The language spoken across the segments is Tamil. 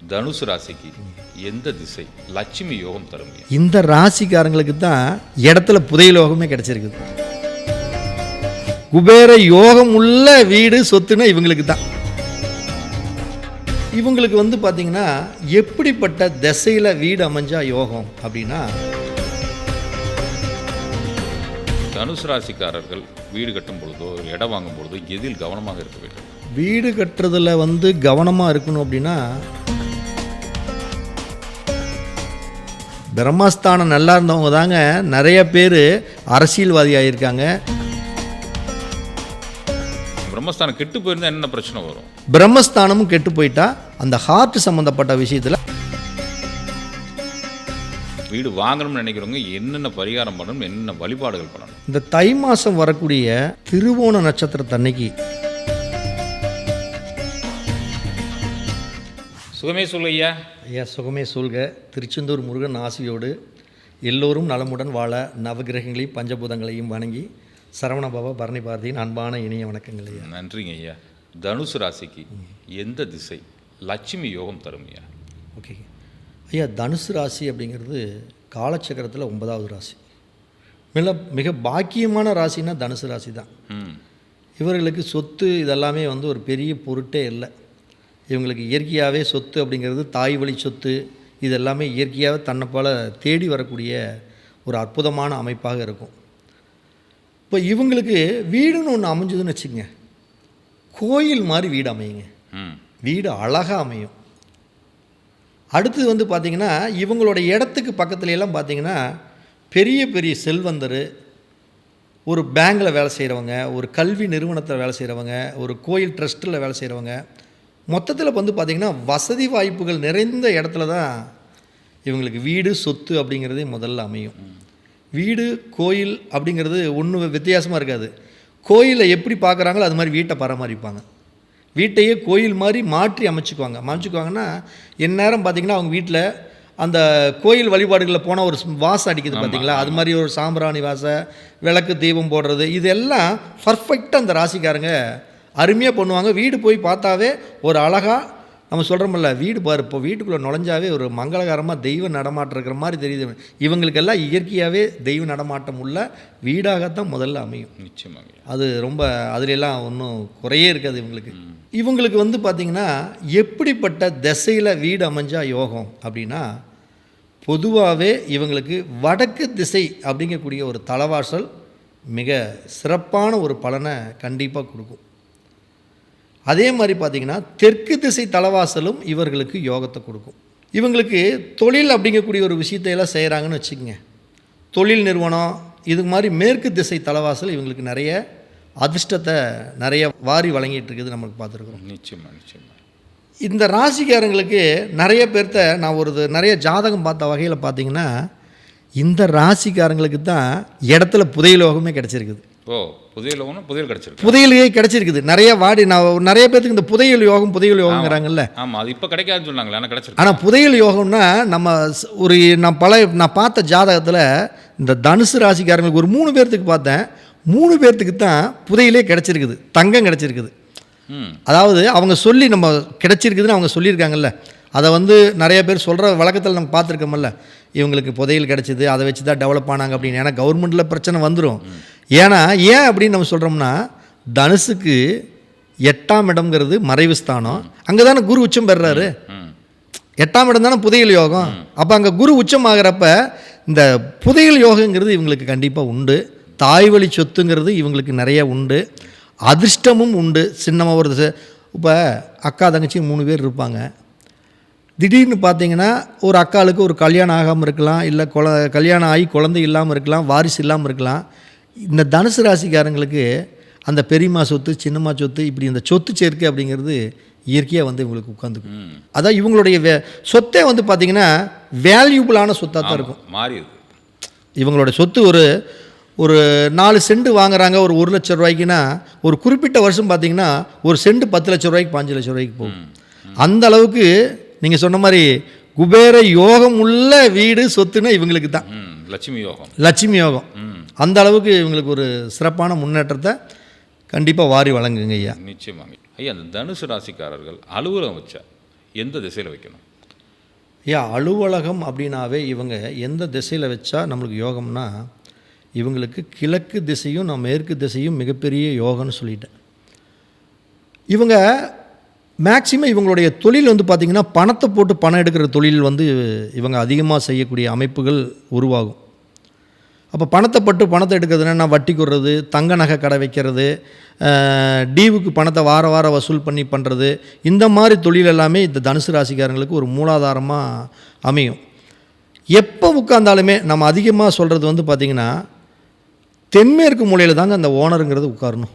தனுசு ராசிக்கு எந்த திசை? லட்சுமி யோகம் தரும்? இந்த ராசிக்காரங்களுக்கு தான் இடத்துல புதையல் யோகமே கிடைச்சிருக்குது. குபேர யோகம் உள்ள வீடு சொத்துனா இவங்களுக்கு தான். இவங்களுக்கு வந்து பார்த்தீங்கன்னா எப்படிப்பட்ட திசையில் வீடு அமைஞ்சா யோகம் அப்படின்னா தனுசு ராசிக்காரர்கள் வீடு கட்டும் பொழுதோ இடம் வாங்கும் பொழுதோ எதில் கவனமாக இருக்க வேண்டும்? வீடு கட்டுறதுல வந்து கவனமாக இருக்கணும் அப்படின்னா பிரம்மஸ்தானம் நல்லா இருந்தவங்க தாங்க நிறைய பேர் அரசியல்வாதி ஆகியிருக்காங்க பிரம்மஸ்தானம் கெட்டு போயிருந்தா என்ன பிரச்சனை வரும்? பிரம்மஸ்தானமும் கெட்டு போயிட்டா அந்த ஹார்ட் சம்மந்தப்பட்ட விஷயத்தில் வீடு வாங்கணும்னு நினைக்கிறவங்க என்னென்ன பரிகாரம் பண்ணணும் என்னென்ன வழிபாடுகள் பண்ணணும்? இந்த தை மாதம் வரக்கூடிய திருவோண நட்சத்திரத்தன்னைக்கு சுகமே சொல்லு ஐயா சுகமே சொல்க திருச்செந்தூர் முருகன் ஆசியோடு எல்லோரும் நலமுடன் வாழ நவகிரகங்களையும் பஞ்சபூதங்களையும் வணங்கி சரவணபவ பரணி பாரதியின் அன்பான இனிய வணக்கங்கள் ஐயா. நன்றிங்க ஐயா. தனுசு ராசிக்கு எந்த திசை லட்சுமி யோகம் தரும் ஐயா? ஓகே. ஐயா தனுசு ராசி அப்படிங்கிறது காலச்சக்கரத்தில் ஒன்பதாவது ராசி. மிக மிக பாக்கியமான ராசினா தனுசு ராசி தான் இவர்களுக்கு சொத்து இதெல்லாமே வந்து ஒரு பெரிய பொருட்டே இல்லை. இவங்களுக்கு இயற்கையாகவே சொத்து அப்படிங்கிறது தாய் வழி சொத்து இது எல்லாமே இயற்கையாகவே தன்னை போல தேடி வரக்கூடிய ஒரு அற்புதமான அமைப்பாக இருக்கும். இப்போ இவங்களுக்கு வீடுன்னு ஒன்று அமைஞ்சதுன்னு வச்சுக்கங்க. கோயில் மாதிரி வீடு அமையுங்க. வீடு அழகாக அமையும். அடுத்தது வந்து பார்த்திங்கன்னா இவங்களோட இடத்துக்கு பக்கத்துல எல்லாம் பார்த்தீங்கன்னா பெரிய பெரிய செல்வந்தர் ஒரு பேங்கில் வேலை செய்கிறவங்க ஒரு கல்வி நிறுவனத்தில் வேலை செய்கிறவங்க ஒரு கோயில் ட்ரஸ்ட்டில் வேலை செய்கிறவங்க மொத்தத்தில் வந்து பார்த்திங்கன்னா வசதி வாய்ப்புகள் நிறைந்த இடத்துல தான் இவங்களுக்கு வீடு சொத்து அப்படிங்கிறதே முதல்ல அமையும். வீடு கோயில் அப்படிங்கிறது ஒன்றும் வித்தியாசமாக இருக்காது. கோயிலை எப்படி பார்க்குறாங்களோ அது மாதிரி வீட்டை பராமரிப்பாங்க. வீட்டையே கோயில் மாதிரி மாற்றி அமைச்சுக்குவாங்க. அமைச்சுக்குவாங்கன்னா எந்நேரம் பார்த்தீங்கன்னா அவங்க வீட்டில் அந்த கோயில் வழிபாடுகளில் போனால் ஒரு வாசம் அடிக்குது பார்த்தீங்களா அது மாதிரி ஒரு சாம்பிராணி வாசம் விளக்கு தீபம் போடுறது இதெல்லாம் பர்ஃபெக்டாக அந்த ராசிக்காரங்க அருமையாக பண்ணுவாங்க. வீடு போய் பார்த்தாவே ஒரு அழகாக நம்ம சொல்கிறோம்ல வீடு பாரு இப்போ வீட்டுக்குள்ளே நுழைஞ்சாவே ஒரு மங்களகரமாக தெய்வ நடமாட்டம் இருக்கிற மாதிரி தெரியுது. இவங்களுக்கெல்லாம் இயற்கையாகவே தெய்வ நடமாட்டம் உள்ள வீடாகத்தான் முதல்ல அமையும். நிச்சயமாங்க ஐயா. அது ரொம்ப அதுலெல்லாம் ஒன்றும் குறையே இருக்காது இவங்களுக்கு. இவங்களுக்கு வந்து பார்த்திங்கன்னா எப்படிப்பட்ட திசையில் வீடு அமைஞ்சா யோகம் அப்படின்னா பொதுவாகவே இவங்களுக்கு வடக்கு திசை அப்படிங்கக்கூடிய ஒரு தலவாசல் மிக சிறப்பான ஒரு பலனை கண்டிப்பாக கொடுக்கும். அதே மாதிரி பார்த்திங்கன்னா தெற்கு திசை தலவாசலும் இவர்களுக்கு யோகத்தை கொடுக்கும். இவங்களுக்கு தொழில் அப்படிங்கக்கூடிய ஒரு விஷயத்தை எல்லாம் செய்கிறாங்கன்னு வச்சுக்கோங்க. தொழில் நிறுவனம் இது மாதிரி மேற்கு திசை தலவாசல் இவங்களுக்கு நிறைய அதிர்ஷ்டத்தை நிறைய வாரி வழங்கிட்டு இருக்குது நமக்கு பார்த்துருக்குறோம். நிச்சயமா நிச்சயமா. இந்த ராசிக்காரங்களுக்கு நிறைய பேர்த்த நான் ஒரு நிறைய ஜாதகம் பார்த்த வகையில் பார்த்தீங்கன்னா இந்த ராசிக்காரங்களுக்கு தான் இடத்துல புதையல் யோகமே கிடச்சிருக்குது. ஓ புதையல் ஒன்று புதையல் கிடச்சிருக்கு. புதையலே கிடச்சிருக்குது. நிறைய வாடி நான் நிறைய பேர்த்துக்கு இந்த புதையல் யோகம் புதையல் யோகங்கிறாங்கல்ல ஆமாம் அது இப்போ கிடைக்காதுன்னு சொன்னாங்களே ஆனால் கிடச்சிருக்கு. ஆனால் புதையல் யோகம்னா நம்ம ஒரு நான் பல நான் பார்த்த ஜாதகத்தில் இந்த தனுசு ராசிக்காரங்களுக்கு ஒரு மூணு பேர்த்துக்கு பார்த்தேன். மூணு பேர்த்துக்கு தான் புதையலே கிடச்சிருக்குது. தங்கம் கிடச்சிருக்குது. அதாவது அவங்க சொல்லி நம்ம கிடைச்சிருக்குதுன்னு அவங்க சொல்லியிருக்காங்கல்ல. அதை வந்து நிறைய பேர் சொல்கிற வழக்கத்தில் நம்ம பார்த்துருக்கோம்ல. இவங்களுக்கு புதையல் கிடச்சிது அதை வச்சு தான் டெவலப் ஆனாங்க அப்படின்னு. ஏன்னா கவர்மெண்ட்டில் பிரச்சனை வந்துடும் ஏன்னா ஏன் அப்படின்னு நம்ம சொல்கிறோம்னா தனுசுக்கு எட்டாம் இடம்ங்கிறது மறைவு ஸ்தானம். அங்கே தானே குரு உச்சம் பெறுறாரு எட்டாம் இடம் தானே புதையல் யோகம். அப்போ அங்கே குரு உச்சம் ஆகிறப்ப இந்த புதையல் யோகங்கிறது இவங்களுக்கு கண்டிப்பாக உண்டு. தாய் வழி சொத்துங்கிறது இவங்களுக்கு நிறைய உண்டு. அதிர்ஷ்டமும் உண்டு. சின்னமாக ஒரு இப்போ அக்கா தங்கச்சி மூணு பேர் இருப்பாங்க. திடீர்னு பார்த்தீங்கன்னா ஒரு அக்காளுக்கு ஒரு கல்யாணம் ஆகாமல் இருக்கலாம். இல்லை கொல கல்யாணம் ஆகி குழந்தை இல்லாமல் இருக்கலாம். வாரிசு இல்லாமல் இருக்கலாம். இந்த தனுசு ராசிக்காரங்களுக்கு அந்த பெரியம்மா சொத்து சின்னம்மா சொத்து இப்படி இந்த சொத்து சேர்க்கை அப்படிங்கிறது இயற்கையாக வந்து இவங்களுக்கு உட்காந்துக்கும் அதான் இவங்களுடைய வே சொத்தே வந்து பார்த்திங்கன்னா வேல்யூபிளான சொத்தாக தான் இருக்கும். மாறி இவங்களோட சொத்து ஒரு ஒரு நாலு செண்டு வாங்குறாங்க ஒரு ஒரு லட்ச ரூபாய்க்குன்னா ஒரு குறிப்பிட்ட வருஷம் பார்த்தீங்கன்னா ஒரு செண்டு பத்து லட்ச ரூபாய்க்கு பாஞ்சு லட்ச ரூபாய்க்கு போகும். அந்த அளவுக்கு நீங்கள் சொன்ன மாதிரி குபேர யோகம் உள்ள வீடு சொத்துன்னா இவங்களுக்கு தான். லட்சுமி யோகம். லட்சுமி யோகம். அந்த அளவுக்கு இவங்களுக்கு ஒரு சிறப்பான முன்னேற்றத்தை கண்டிப்பாக வாரி வழங்குங்க ஐயா. நிச்சயமாங்க ஐயா அந்த தனுசு ராசிக்காரர்கள் அலுவலகம் வச்சா எந்த திசையில் வைக்கணும்? ஐயா அலுவலகம் அப்படின்னாவே இவங்க எந்த திசையில் வச்சா நம்மளுக்கு யோகம்னா இவங்களுக்கு கிழக்கு திசையும் நான் மேற்கு திசையும் மிகப்பெரிய யோகம்னு சொல்லிட்டேன். இவங்க மேக்சிமம் இவங்களுடைய தொழில் வந்து பார்த்திங்கன்னா பணத்தை போட்டு பணம் எடுக்கிற தொழில் வந்து இவங்க அதிகமாக செய்யக்கூடிய அமைப்புகள் உருவாகும். அப்போ பணத்தை பட்டு பணத்தை எடுக்கிறதுனா நான் வட்டி கொடுறது தங்க நகை கடை வைக்கிறது டீவுக்கு பணத்தை வார வாரம் வசூல் பண்ணி பண்ணுறது இந்த மாதிரி தொழில் எல்லாமே இந்த தனுசு ராசிக்காரங்களுக்கு ஒரு மூலாதாரமாக அமையும். எப்போ உட்கார்ந்தாலுமே நம்ம அதிகமாக சொல்கிறது வந்து பார்த்திங்கன்னா தென்மேற்கு மூலையில் தாங்க அந்த ஓனருங்கிறது உட்காரணும்.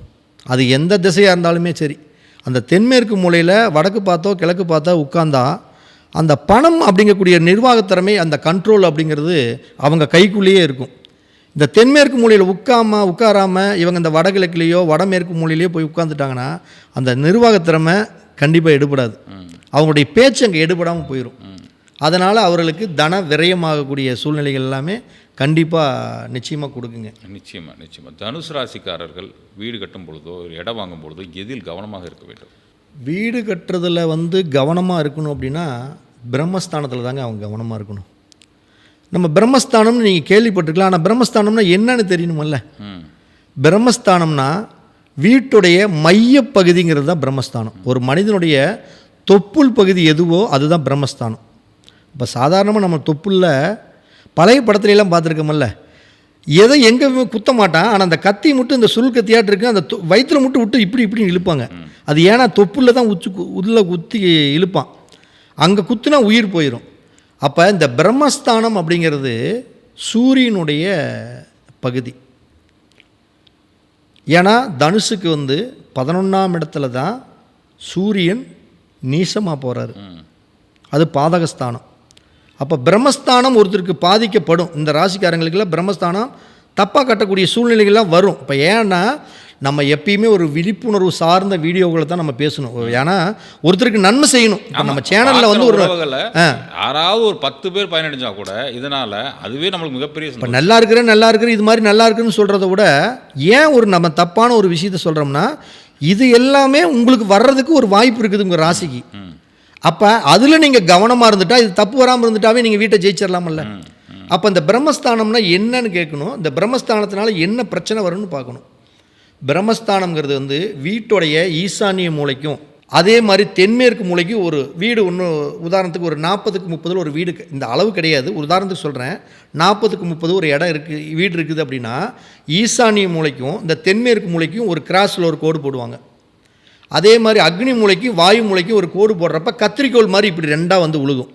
அது எந்த திசையாக இருந்தாலுமே சரி. அந்த தென்மேற்கு மூலையில் வடக்கு பார்த்தோ கிழக்கு பார்த்தோ உட்காந்தா அந்த பணம் அப்படிங்கக்கூடிய நிர்வாகத்திறமை அந்த கண்ட்ரோல் அப்படிங்கிறது அவங்க கைக்குள்ளேயே இருக்கும். இந்த தென்மேற்கு மூலையில் உட்காம உட்காராம இவங்க இந்த வடகிழக்குலேயோ வடமேற்கு மூலையிலையோ போய் உட்காந்துட்டாங்கன்னா அந்த நிர்வாகத்திறமை கண்டிப்பாக எடுபடாது. அவங்களுடைய பேச்சு அங்கே எடுபடாமல் போயிடும் அதனால் அவர்களுக்கு தன விரயமாகக்கூடிய சூழ்நிலைகள் எல்லாமே கண்டிப்பாக நிச்சயமாக கொடுக்குங்க. நிச்சயமா நிச்சயமா. தனுசு ராசிக்காரர்கள் வீடு கட்டும் பொழுதோ ஒரு இடம் வாங்கும் பொழுதோ எதில் கவனமாக இருக்க வேண்டும்? வீடு கட்டுறதுல வந்து கவனமாக இருக்கணும் அப்படின்னா பிரம்மஸ்தானத்தில் தாங்க அவங்க கவனமாக இருக்கணும். நம்ம பிரம்மஸ்தானம்னு நீங்கள் கேள்விப்பட்டிருக்கலாம். ஆனால் பிரம்மஸ்தானம்னா என்னன்னு தெரியணுமல்ல. பிரம்மஸ்தானம்னா வீட்டுடைய மையப்பகுதிங்கிறது தான் பிரம்மஸ்தானம். ஒரு மனிதனுடைய தொப்புள் பகுதி எதுவோ அதுதான் பிரம்மஸ்தானம். இப்போ சாதாரணமாக நம்ம தொப்புளில் பழைய படத்துல எல்லாம் பார்த்துருக்கோமல்ல. எதை எங்கே குத்த மாட்டான்? ஆனால் அந்த கத்தி மட்டும் இந்த சுருள் கத்தியாட்டு இருக்கு. அந்த வயித்துல மட்டும் விட்டு இப்படி இப்படி இழுப்பாங்க. அது ஏன்னா தொப்புளில் தான் உச்சி உள்ள குத்தி இழுப்பான். அங்கே குத்துனா உயிர் போயிடும் அப்போ இந்த பிரம்மஸ்தானம் அப்படிங்கிறது சூரியனுடைய பகுதி. ஏன்னா தனுசுக்கு வந்து பதினொன்றாம் இடத்துல தான் சூரியன் நீசமாக போகிறாரு அது பாதகஸ்தானம். அப்போ பிரம்மஸ்தானம் ஒருத்தருக்கு பாதிக்கப்படும். இந்த ராசிக்காரங்களுக்கெல்லாம் பிரம்மஸ்தானம் தப்பாக கட்டக்கூடிய சூழ்நிலைகள்லாம் வரும். இப்போ ஏன்னா நம்ம எப்பயுமே ஒரு விழிப்புணர்வு சார்ந்த வீடியோக்களை தான் நம்ம பேசணும். ஏன்னா ஒருத்தருக்கு நன்மை செய்யணும். நம்ம சேனலில் வந்து ஒரு யாராவது ஒரு பத்து பேர் பயனடைஞ்சா கூட இதனால அதுவே நம்மளுக்கு மிகப்பெரிய இப்போ. நல்லா இருக்கிறேன் நல்லா இருக்கிறேன் இது மாதிரி நல்லா இருக்குன்னு சொல்கிறத விட ஏன் ஒரு நம்ம தப்பான ஒரு விஷயத்த சொல்கிறோம்னா இது எல்லாமே உங்களுக்கு வர்றதுக்கு ஒரு வாய்ப்பு இருக்குது உங்கள் ராசிக்கு அப்போ அதில் நீங்கள் கவனமாக இருந்துட்டா இது தப்பு வராமல் இருந்துட்டாவே நீங்கள் வீட்டை ஜெயிச்சிடலாமல்ல. அப்போ இந்த பிரம்மஸ்தானம்னா என்னன்னு கேட்கணும். இந்த பிரம்மஸ்தானத்தினால என்ன பிரச்சனை வரும்னு பார்க்கணும். பிரம்மஸ்தானம்ங்கிறது வந்து வீட்டுடைய ஈசானிய மூலைக்கும் அதே மாதிரி தென்மேற்கு மூலைக்கும் ஒரு வீடு ஒன்று உதாரணத்துக்கு ஒரு நாற்பதுக்கு முப்பதில் ஒரு வீடு இந்த அளவு கிடையாது. ஒரு உதாரணத்துக்கு சொல்கிறேன் நாற்பதுக்கு முப்பது ஒரு இடம் இருக்குது வீடு இருக்குது அப்படின்னா ஈசானிய மூலைக்கும் இந்த தென்மேற்கு மூலைக்கும் ஒரு கிராஸில் ஒரு கோடு போடுவாங்க. அதே மாதிரி அக்னி மூலைக்கும் வாயு மூலைக்கும் ஒரு கோடு போடுறப்ப கத்திரிக்கோல் மாதிரி இப்படி ரெண்டாக வந்து உழுகும்.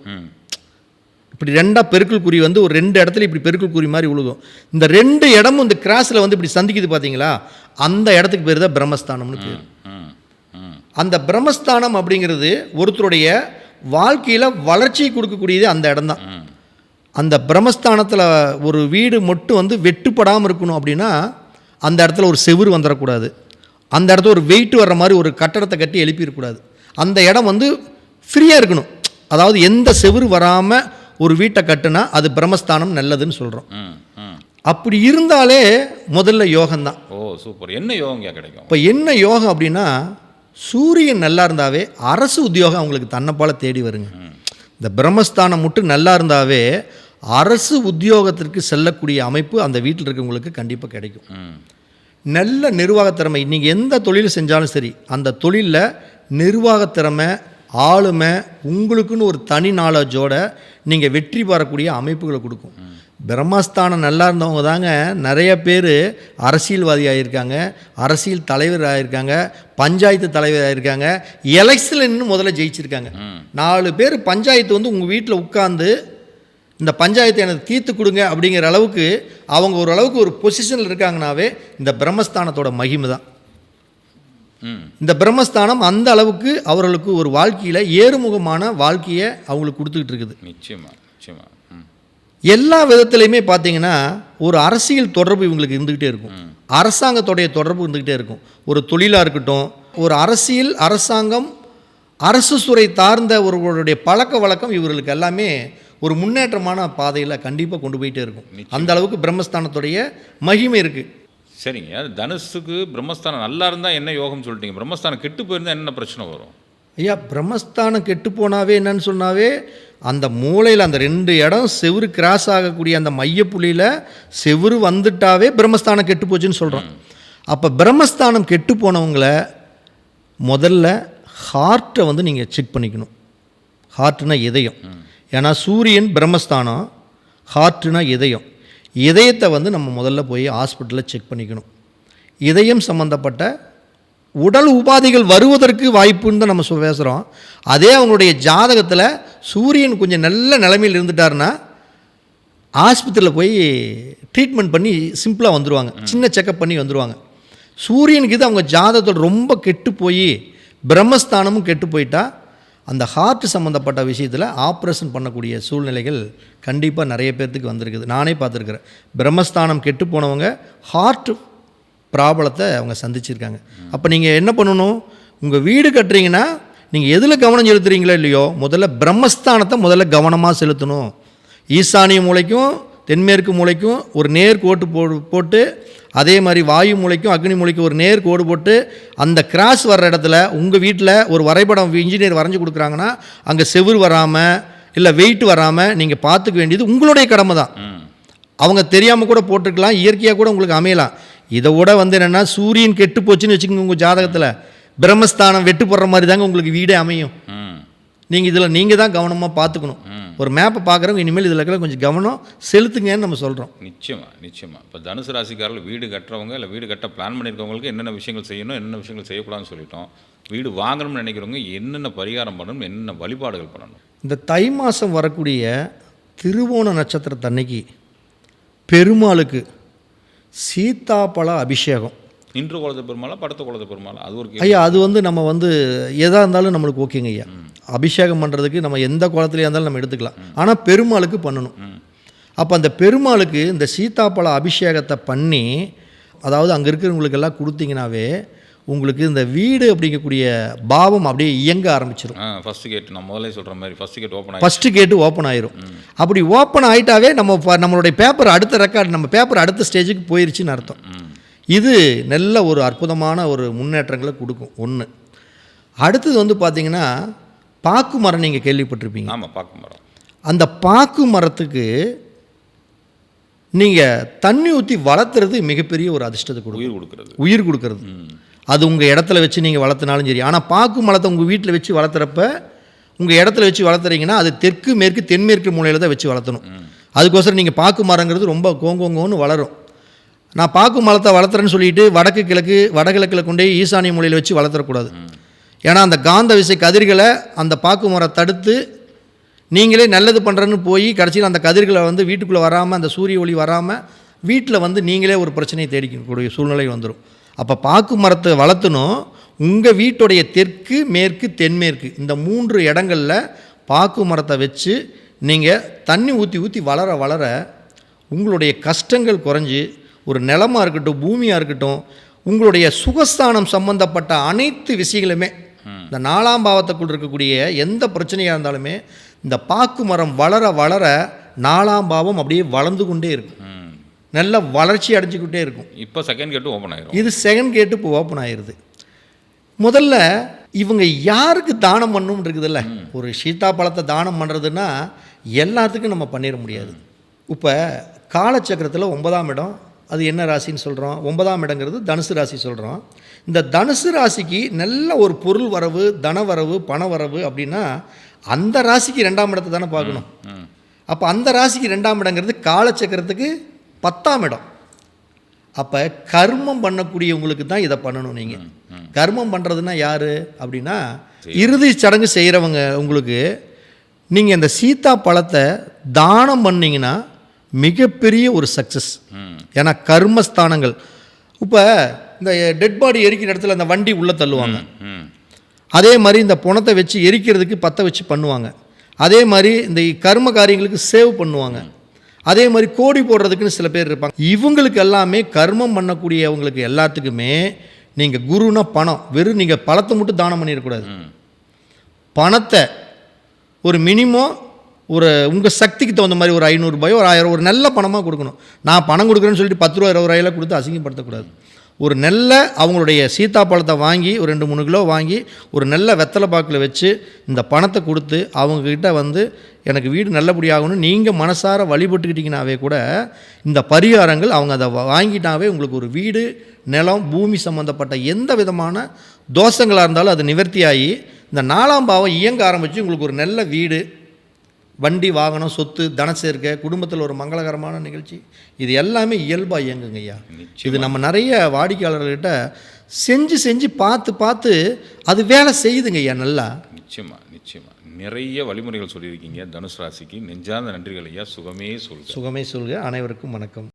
இப்படி ரெண்டாக பெருக்கல் குறி வந்து ஒரு ரெண்டு இடத்துல இப்படி பெருக்கல் குறி மாதிரி உழுகும். இந்த ரெண்டு இடமும் இந்த கிராஸில் வந்து இப்படி சந்திக்குது பார்த்தீங்களா அந்த இடத்துக்கு பேர் தான் பிரம்மஸ்தானம்னு பேர். அந்த பிரம்மஸ்தானம் அப்படிங்கிறது ஒருத்தருடைய வாழ்க்கையில் வளர்ச்சியை கொடுக்கக்கூடியது அந்த இடம்தான். ம். அந்த பிரம்மஸ்தானத்தில் ஒரு வீடு மட்டும் வந்து வெட்டுப்படாமல் இருக்கணும் அப்படின்னா அந்த இடத்துல ஒரு செவுரு வந்துடக்கூடாது அந்த இடத்துல ஒரு வெயிட் வர்ற மாதிரி ஒரு கட்டடத்தை கட்டி எழுப்பிடக்கூடாது அந்த இடம் வந்து ஃப்ரீயாக இருக்கணும். அதாவது எந்த செவுரு வராமல் ஒரு வீட்டை கட்டுனா அது பிரம்மஸ்தானம் நல்லதுன்னு சொல்கிறோம் அப்படி இருந்தாலே முதல்ல யோகம்தான். ஓ சூப்பர். என்ன யோகங்க கிடைக்கும்? இப்போ என்ன யோகம் அப்படின்னா சூரியன் நல்லா இருந்தாவே அரசு உத்தியோகம் அவங்களுக்கு தன்னைப்பால தேடி வருங்க. இந்த பிரம்மஸ்தானம் மட்டும் நல்லா இருந்தாவே அரசு உத்தியோகத்திற்கு செல்லக்கூடிய அமைப்பு அந்த வீட்டில் இருக்கவங்களுக்கு கண்டிப்பாக கிடைக்கும். நல்ல நிர்வாகத்திறமை. நீங்கள் எந்த தொழில் செஞ்சாலும் சரி அந்த தொழிலில் நிர்வாகத்திறமை ஆளுமை உங்களுக்குன்னு ஒரு தனி நாலேஜோட நீங்கள் வெற்றி பெறக்கூடிய அமைப்புகளை கொடுக்கும். பிரம்மஸ்தானம் நல்லா இருந்தவங்க தாங்க நிறைய பேர் அரசியல்வாதி ஆகியிருக்காங்க அரசியல் தலைவர் ஆகியிருக்காங்க பஞ்சாயத்து தலைவர் ஆகியிருக்காங்க எலெக்ஷனில் இன்னும் முதல்ல ஜெயிச்சிருக்காங்க. நாலு பேர் பஞ்சாயத்து வந்து உங்கள் வீட்டில் உட்காந்து இந்த பஞ்சாயத்தை எனக்கு தீர்த்து கொடுங்க அப்படிங்கிற அளவுக்கு அவங்க ஒரு அளவுக்கு ஒரு பொசிஷனில் இருக்காங்கனாவே இந்த பிரம்மஸ்தானத்தோட மகிமை தான். இந்த பிரம்மஸ்தானம் அந்த அளவுக்கு அவர்களுக்கு ஒரு வாழ்க்கையில் ஏறுமுகமான வாழ்க்கையை அவங்களுக்கு கொடுத்துக்கிட்டு இருக்குது. நிச்சயமா நிச்சயமாக எல்லா விதத்துலையுமே பார்த்தீங்கன்னா ஒரு அரசியல் தொடர்பு இவங்களுக்கு இருந்துக்கிட்டே இருக்கும். அரசாங்கத்தோடைய தொடர்பு இருந்துக்கிட்டே இருக்கும். ஒரு தொழிலாக இருக்கட்டும் ஒரு அரசியல் அரசாங்கம் அரசு துறை சார்ந்த ஒருவருடைய பழக்க வழக்கம் இவர்களுக்கு எல்லாமே ஒரு முன்னேற்றமான பாதையில் கண்டிப்பாக கொண்டு போயிட்டே இருக்கும். அந்த அளவுக்கு பிரம்மஸ்தானத்துடைய மகிமை இருக்குது சரிங்க. தனுஷுக்கு பிரம்மஸ்தானம் நல்லா இருந்தால் என்ன யோகம் சொல்லிட்டீங்க. பிரம்மஸ்தானம் கெட்டு போயிருந்தா என்ன பிரச்சனை வரும்? ஐயா பிரம்மஸ்தானம் கெட்டு போனாவே என்னன்னு சொன்னாவே அந்த மூளையில் அந்த ரெண்டு இடம் செவுரு கிராஸ் ஆகக்கூடிய அந்த மையப்புள்ளியில் செவுரு வந்துட்டாவே பிரம்மஸ்தானம் கெட்டு போச்சுன்னு சொல்கிறோம் அப்போ பிரம்மஸ்தானம் கெட்டு போனவங்கள முதல்ல ஹார்ட்டை வந்து நீங்கள் செக் பண்ணிக்கணும். ஹார்ட்னா இதயம். ஏன்னா சூரியன் பிரம்மஸ்தானம் ஹார்ட்னா இதயம். இதயத்தை வந்து நம்ம முதல்ல போய் ஹாஸ்பிட்டலில் செக் பண்ணிக்கணும். இதயம் சம்மந்தப்பட்ட உடல் உபாதைகள் வருவதற்கு வாய்ப்புன்னு தான் நம்ம சொ பேசுகிறோம் அதே அவங்களுடைய ஜாதகத்தில் சூரியன் கொஞ்சம் நல்ல நிலைமையில் இருந்துட்டாருன்னா ஆஸ்பத்திரியில் போய் ட்ரீட்மெண்ட் பண்ணி சிம்பிளாக வந்துடுவாங்க சின்ன செக்கப் பண்ணி வந்துடுவாங்க சூரியனுக்கு இது அவங்க ஜாதகத்தில் ரொம்ப கெட்டு போய் பிரம்மஸ்தானமும் கெட்டு போயிட்டா அந்த ஹார்ட் சம்மந்தப்பட்ட விஷயத்தில் ஆப்ரேஷன் பண்ணக்கூடிய சூழ்நிலைகள் கண்டிப்பாக நிறைய பேர்த்துக்கு வந்திருக்குது. நானே பார்த்துருக்குறேன். பிரம்மஸ்தானம் கெட்டு போனவங்க ஹார்ட் ப்ராப்ளத்தை அவங்க சந்திச்சிருக்காங்க. அப்போ நீங்கள் என்ன பண்ணணும்? உங்கள் வீடு கட்டுறீங்கன்னா நீங்கள் எதில் கவனம் செலுத்துறீங்களோ இல்லையோ முதல்ல பிரம்மஸ்தானத்தை முதல்ல கவனமாக செலுத்தணும். ஈசானிய மூளைக்கும் தென்மேற்கு மூளைக்கும் ஒரு நேர் கோட்டு போ போட்டு அதே மாதிரி வாயு மூளைக்கும் அக்னி மூளைக்கும் ஒரு நேர் கோடு போட்டு அந்த கிராஸ் வர்ற இடத்துல உங்கள் வீட்டில் ஒரு வரைபடம் இன்ஜினியர் வரைஞ்சி கொடுக்குறாங்கன்னா அங்கே செவுரு வராமல் இல்லை வெயிட் வராமல் நீங்கள் பார்த்துக்க வேண்டியது உங்களுடைய கடமை தான் அவங்க தெரியாமல் கூட போட்டிருக்கலாம் இயற்கையாக கூட உங்களுக்கு அமையலாம். இதை விட வந்து என்னென்னா சூரியன் கெட்டு போச்சுன்னு வச்சுக்கோங்க உங்கள் ஜாதகத்தில். பிரம்மஸ்தானம் வெட்டு போடுற மாதிரி தாங்க உங்களுக்கு வீடே அமையும். நீங்கள் இதில் நீங்கள் தான் கவனமாக பார்த்துக்கணும். ஒரு மேப்பை பார்க்குறவங்க இனிமேல் இதில் இருக்கிற கொஞ்சம் கவனம் செலுத்துங்கன்னு நம்ம சொல்கிறோம் நிச்சயமா நிச்சயமா. இப்போ தனுசு ராசிக்காரர்கள் வீடு கட்டுறவங்க இல்லை வீடு கட்ட பிளான் பண்ணியிருக்கவங்களுக்கு என்னென்ன விஷயங்கள் செய்யணும் என்னென்ன விஷயங்கள் செய்யக்கூடாதுன்னு சொல்லிட்டோம். வீடு வாங்கணும்னு நினைக்கிறவங்க என்னென்ன பரிகாரம் பண்ணணும் என்னென்ன வழிபாடுகள் பண்ணணும். இந்த தை மாதம் வரக்கூடிய திருவோண நட்சத்திரத்தன்னைக்கு பெருமாளுக்கு சீதாப்பழ அபிஷேகம். இன்று குலத பெருமாளா படத்த குலத பெருமாளா? அது ஒரு. ஐயா அது வந்து நம்ம வந்து எதாக இருந்தாலும் நம்மளுக்கு ஓகேங்க ஐயா. அபிஷேகம் பண்ணுறதுக்கு நம்ம எந்த குளத்துலையா இருந்தாலும் நம்ம எடுத்துக்கலாம். ஆனால் பெருமாளுக்கு பண்ணணும். அப்போ அந்த பெருமாளுக்கு இந்த சீதாப்பழ அபிஷேகத்தை பண்ணி அதாவது அங்கே இருக்கிறவங்களுக்கு எல்லாம் கொடுத்தீங்கனாவே உங்களுக்கு இந்த வீடு அப்படிங்கக்கூடிய பாவம் அப்படியே இயங்க ஆரம்பிச்சிடும் ஆ ஃபஸ்ட்டு கேட் நான் முதல்ல சொல்கிற மாதிரி first gate open first gate open ஆயிரும். அப்படி ஓப்பன் ஆயிட்டாவே நம்ம நம்மளுடைய பேப்பர் அடுத்த ரெக்கார்டு நம்ம பேப்பர் அடுத்த ஸ்டேஜுக்கு போயிருச்சுன்னு அர்த்தம். இது நல்ல ஒரு அற்புதமான ஒரு முன்னேற்றங்களை கொடுக்கும். ஒன்று அடுத்தது வந்து பார்த்தீங்கன்னா பாக்கு மரம் நீங்கள் கேள்விப்பட்டிருப்பீங்க. ஆமாம் பார்க்க மரம். அந்த பாக்கு மரத்துக்கு நீங்கள் தண்ணி ஊற்றி வளர்த்துறது மிகப்பெரிய ஒரு அதிர்ஷ்டத்தை கொடுக்கும். உயிர் கொடுக்கறது. உயிர் கொடுக்கறது. அது உங்கள் இடத்துல வச்சு நீங்கள் வளர்த்தினாலும் சரி. ஆனால் பாக்கு மரத்தை உங்கள் வீட்டில் வச்சு வளர்த்துறப்ப உங்கள் இடத்துல வச்சு வளர்த்துறீங்கன்னா அது தெற்கு மேற்கு தென்மேற்கு மூலையில் தான் வச்சு வளர்த்தணும். அதுக்கோசரம் நீங்கள் பாக்கு மரங்கிறது ரொம்ப கோங்கோங்கோன்னு வளரும். நான் பாக்கு மரத்தை வளர்த்துறேன்னு சொல்லிட்டு வடக்கு கிழக்கு வடகிழக்கில் கொண்டு போய் ஈசானிய மூலையில் வச்சு வளர்த்துறக்கூடாது. ஏன்னா அந்த காந்த விசை கதிர்களை அந்த பாக்கு மரம் தடுத்து நீங்களே நல்லது பண்ணுறேன்னு போய் கடைசியில் அந்த கதிர்களை வந்து வீட்டுக்குள்ளே வராமல் அந்த சூரிய ஒளி வராமல் வீட்டில் வந்து நீங்களே ஒரு பிரச்சனையை தேடிக்கக்கூடிய சூழ்நிலை வந்துடும் அப்போ பாக்கு மரத்தை வளர்த்தணும். உங்கள் வீட்டுடைய தெற்கு மேற்கு தென்மேற்கு. இந்த மூன்று இடங்களில் பாக்கு மரத்தை வச்சு நீங்கள் தண்ணி ஊற்றி ஊற்றி வளர வளர உங்களுடைய கஷ்டங்கள் குறைஞ்சி ஒரு நிலமாக இருக்கட்டும் பூமியாக இருக்கட்டும் உங்களுடைய சுகஸ்தானம் சம்பந்தப்பட்ட அனைத்து விஷயங்களுமே இந்த நாலாம் பாவத்துக்குள் இருக்கக்கூடிய எந்த பிரச்சனையாக இருந்தாலுமே இந்த பாக்கு மரம் வளர வளர நாலாம் பாவம் அப்படியே வளர்ந்து கொண்டே இருக்கும். நல்ல வளர்ச்சி அடைஞ்சிக்கிட்டே இருக்கும். இப்போ செகண்ட் கேட்டு ஓப்பன் ஆயிரும். இது செகண்ட் கேட்டு இப்போ ஓப்பன் ஆயிடுது முதல்ல இவங்க யாருக்கு தானம் பண்ணணும் இருக்குதுல்ல? ஒரு சீதாப்பழத்தை தானம் பண்ணுறதுன்னா எல்லாத்துக்கும் நம்ம பண்ணிட முடியாது. இப்போ காலச்சக்கரத்தில் ஒன்பதாம் இடம் அது என்ன ராசின்னு சொல்கிறோம் ஒன்பதாம் இடங்கிறது தனுசு ராசி சொல்கிறோம் இந்த தனுசு ராசிக்கு நல்ல ஒரு பொருள் வரவு தன வரவு பண வரவு அப்படின்னா அந்த ராசிக்கு ரெண்டாம் இடத்தை தானே பார்க்கணும். அப்போ அந்த ராசிக்கு ரெண்டாம் இடங்கிறது காலச்சக்கரத்துக்கு பத்தாம் இடம். அப்போ கர்மம் பண்ணக்கூடியவங்களுக்கு தான் இதை பண்ணணும் நீங்கள் கர்மம் பண்ணுறதுன்னா யார்? அப்படின்னா இறுதி சடங்கு செய்கிறவங்க உங்களுக்கு நீங்கள் இந்த சீதா பழத்தை தானம் பண்ணீங்கன்னா மிகப்பெரிய ஒரு சக்ஸஸ் ஏன்னா கர்மஸ்தானங்கள். இப்போ இந்த டெட் பாடி எரிக்கிற இடத்துல அந்த வண்டி உள்ளே தள்ளுவாங்க. அதே மாதிரி இந்த பணத்தை வச்சு எரிக்கிறதுக்கு பற்ற வச்சு பண்ணுவாங்க. அதே மாதிரி இந்த கர்ம காரியங்களுக்கு சேவ் பண்ணுவாங்க. அதே மாதிரி கோடி போடுறதுக்குன்னு சில பேர் இருப்பாங்க. இவங்களுக்கு எல்லாமே கர்மம் பண்ணக்கூடியவங்களுக்கு எல்லாத்துக்குமே நீங்கள் குருனா பணம். வெறும் நீங்கள் பழத்தை மட்டும் தானம் பண்ணிடக்கூடாது. பணத்தை ஒரு மினிமம் ஒரு உங்கள் சக்திக்கு தகுந்த மாதிரி ஒரு ஐநூறுரூபாயோ ஒரு ஆயிரம் ஒரு நல்ல பணமாக கொடுக்கணும். நான் பணம் கொடுக்குறேன்னு சொல்லிட்டு பத்து ரூபா இருபது ரூபாயில கொடுத்து அசிங்கப்படுத்தக்கூடாது. ஒரு நல்ல அவங்களுடைய சீத்தாப்பழத்தை வாங்கி ஒரு ரெண்டு மூணு கிலோ வாங்கி ஒரு நல்ல வெத்தலை பாக்கில் வச்சு இந்த பணத்தை கொடுத்து அவங்கக்கிட்ட வந்து எனக்கு வீடு நல்லபடியாகணும் நீங்கள் மனசார வழிபட்டுக்கிட்டிங்கனாவே கூட இந்த பரிகாரங்கள் அவங்க அதை வாங்கிட்டாவே உங்களுக்கு ஒரு வீடு நிலம் பூமி சம்மந்தப்பட்ட எந்த விதமான தோஷங்களாக இருந்தாலும் அது நிவர்த்தியாகி இந்த நாலாம் பாவம் இயங்க ஆரம்பித்து உங்களுக்கு ஒரு நல்ல வீடு வண்டி வாகனம் சொத்து தன சேர்க்கை குடும்பத்தில் ஒரு மங்களகரமான நிகழ்ச்சி. இது எல்லாமே இயல்பாக இயங்குங்க ஐயா. இது நம்ம நிறைய வாடிக்கையாளர்கள்கிட்ட செஞ்சு செஞ்சு பார்த்து பார்த்து அது வேலை செய்யுதுங்க ஐயா நல்லா. நிச்சயமா நிச்சயமா. நிறைய வழிமுறைகள் சொல்லியிருக்கீங்க. தனுசு ராசிக்கு நெஞ்சார்ந்த நன்றிகள் ஐயா. சுகமே சொல்க. சுகமே சொல்க. அனைவருக்கும் வணக்கம்.